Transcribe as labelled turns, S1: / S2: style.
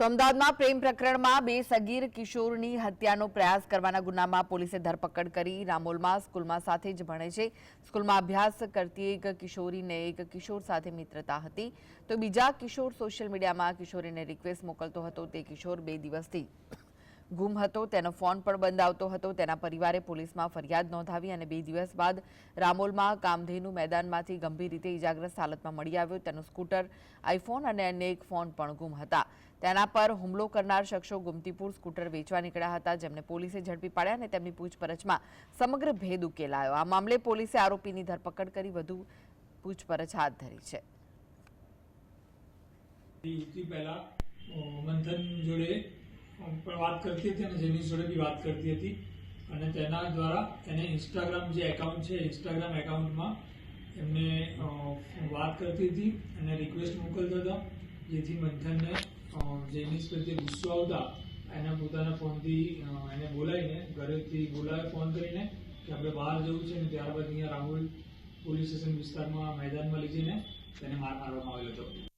S1: તો અમદાવાદમાં પ્રેમ પ્રકરણમાં બે સગીર કિશોરની હત્યાનો પ્રયાસ કરવાના ગુનામાં પોલીસે ધરપકડ કરી. રામોલમાં સ્કૂલમાં સાથે જ ભણે છે. સ્કૂલમાં અભ્યાસ કરતી એક કિશોરીને એક કિશોર સાથે મિત્રતા હતી. તો બીજા કિશોર સોશિયલ મીડિયામાં કિશોરીને રિક્વેસ્ટ મોકલતો હતો. તે કિશોર બે દિવસથી ગુમ હતો, તેનો ફોન પણ બંધ આવતો હતો, તેના પરિવારે પોલીસમાં ફરિયાદ નોંધાવી અને બે દિવસ બાદ રામોલમાં કામધેનુ મેદાનમાંથી ગંભીર રીતે ઇજાગ્રસ્ત હાલતમાં મળી આવ્યો. તેનું સ્કૂટર, આઈફોન અને અન્ય એક ફોન પણ ગુમ હતા. તેના પર હુમલો કરનાર શખ્સો ગુમતીપુર સ્કૂટર વેચવા નીકળ્યા હતા, જેમને પોલીસે ઝડપી પાડ્યા અને તેમની પૂછપરછમાં સમગ્ર ભેદ ઉકેલાયો. આ મામલે પોલીસે આરોપીની ધરપકડ કરી વધુ પૂછપરછ હાથ ધરી છે.
S2: પહેલા મંથન જોડે પણ વાત કરતી હતી અને જેની જોડે બી વાત કરતી હતી. અને તેના દ્વારા એને ઇન્સ્ટાગ્રામ જે એકાઉન્ટ છે ઇન્સ્ટાગ્રામ એકાઉન્ટમાં એમને વાત કરતી હતી અને રિક્વેસ્ટ મોકલતા હતા. જેથી મંથનને જેની પ્રત્યે ગુસ્સો આવતા એના પોતાના ફોનથી એને બોલાવીને, ઘરેથી બોલાવે ફોન કરીને કે આપણે બહાર જવું છે અને ત્યારબાદ અહીંયા રાહુલ પોલીસ સ્ટેશન વિસ્તારમાં મેદાનમાં લઈ જઈને તેને માર મારવામાં આવેલો હતો.